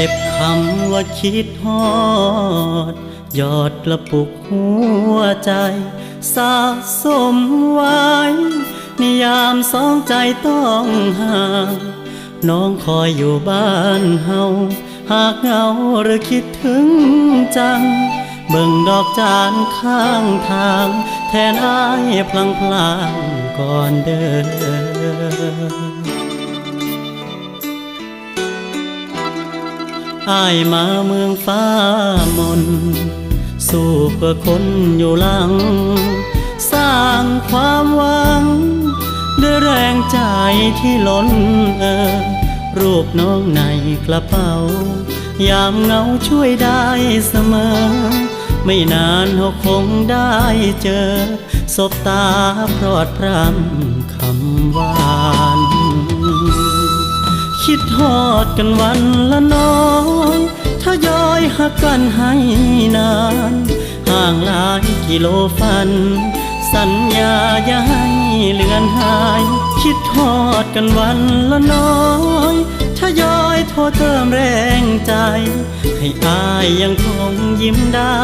เก็บคำว่าคิดฮอดยอดกระปุกหัวใจ สะสมไว้นิยามสองใจต้องห่าง น้องคอยอยู่บ้านเฮา หากเหงาหรือคิดถึงจัง เบิ่งดอกจานข้างทาง แทนอายพลังพลางก่อนเดิน อายมาเมืองฟ้ามน สู้เพื่อคนอยู่หลัง สร้างความหวัง ด้วยแรงใจที่ล้นเออ รูปน้องในกระเป๋า ยามเหงาช่วยได้เสมอ ไม่นานเราคงได้เจอ สบตาพรอดพรำคำหวาน ดกันวันละน้อยทยอยหักกันให้นาน ห่างหลายกิโลฟัน สัญญาอย่าให้เลือนหาย คิดทอดกันวันละน้อยทยอยโทรเติมแรงใจ ให้อายยังคงยิ้มได้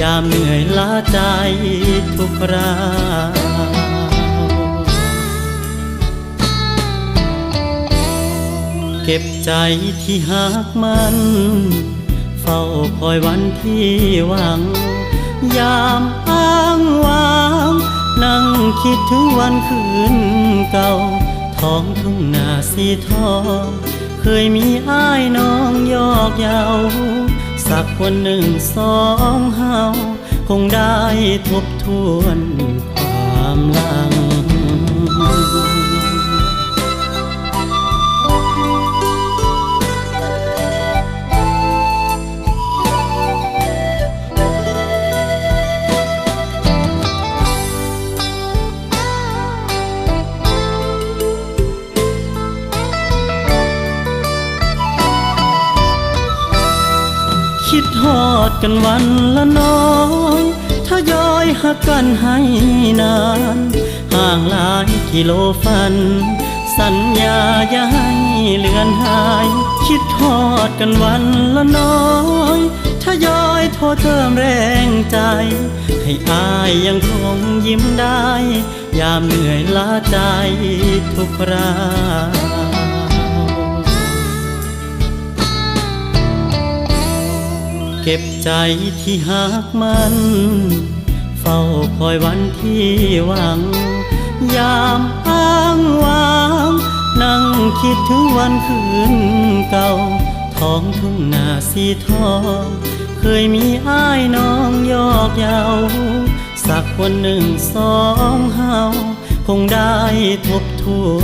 ยามเหนื่อยล้าใจทุกครา เก็บใจที่หักมัน เฝ้าคอยวันที่หวัง ยามอ้างว้าง นั่งคิดถึงวันคืนเก่า ท้องทุ่งนาสีทองเคยมีอ้ายน้องยอกเยาสักวันหนึ่งสองเฮาคงได้ทบทวนความหลัง คิดทอดกันวันละน้อยทยอยหักกันให้นาน ห่างหลายกิโลฟัน สัญญาอย่าให้เลือนหาย คิดทอดกันวันละน้อยทยอยโทรเติมแรงใจ ให้อายยังคงยิ้มได้ ยามเหนื่อยล้าใจทุกครา เก็บใจที่หักมัน เฝ้าคอยวันที่หวัง ยามอ้างว้าง นั่งคิดถึงวันคืนเก่า ท้องทุ่งนาสีทองเคยมีอ้ายน้องยอกเยาสักวันหนึ่งสองเฮาคงได้ทบทวนความหลัง